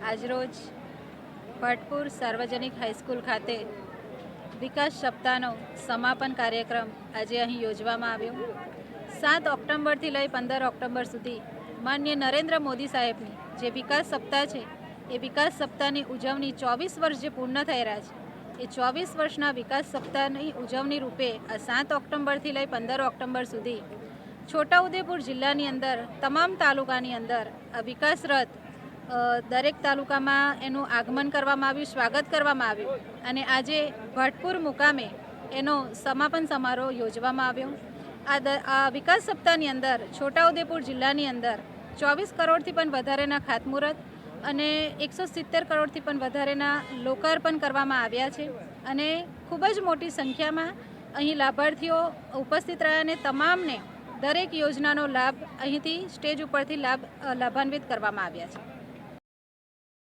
આજરોજ ભટપુર સાર્વજનિક હાઈસ્કૂલ ખાતે વિકાસ સપ્તાહનો સમાપન કાર્યક્રમ આજે અહીં યોજવામાં આવ્યો. સાત ઓક્ટોબરથી લઈ પંદર ઓક્ટોબર સુધી માન્ય નરેન્દ્ર મોદી સાહેબની જે વિકાસ સપ્તાહ છે, એ વિકાસ સપ્તાહની ઉજવણી ચોવીસ વર્ષ જે પૂર્ણ થઈ રહ્યા છે, એ ચોવીસ વર્ષના વિકાસ સપ્તાહની ઉજવણી રૂપે આ સાત ઓક્ટોબરથી લઈ પંદર ઓક્ટોબર સુધી છોટાઉદેપુર જિલ્લાની અંદર, તમામ તાલુકાની અંદર આ વિકાસ રથ દરેક તાલુકામાં એનું આગમન કરવામાં આવ્યું, સ્વાગત કરવામાં આવ્યું અને આજે ભટપુર મુકામે એનો સમાપન સમારોહ યોજવામાં આવ્યો. આ દ, આ વિકાસ સપ્તાહની અંદર, છોટાઉદેપુર જિલ્લાની અંદર ચોવીસ કરોડથી પણ વધારેના ખાતમુહૂર્ત અને એકસો સિત્તેર કરોડથી પણ વધારેના લોકાર્પણ કરવામાં આવ્યા છે અને ખૂબ જ મોટી સંખ્યામાં અહીં લાભાર્થીઓ ઉપસ્થિત રહ્યા અને તમામને દરેક યોજનાનો લાભ અહીંથી સ્ટેજ ઉપરથી લાભ લાભાન્વિત કરવામાં આવ્યા છે.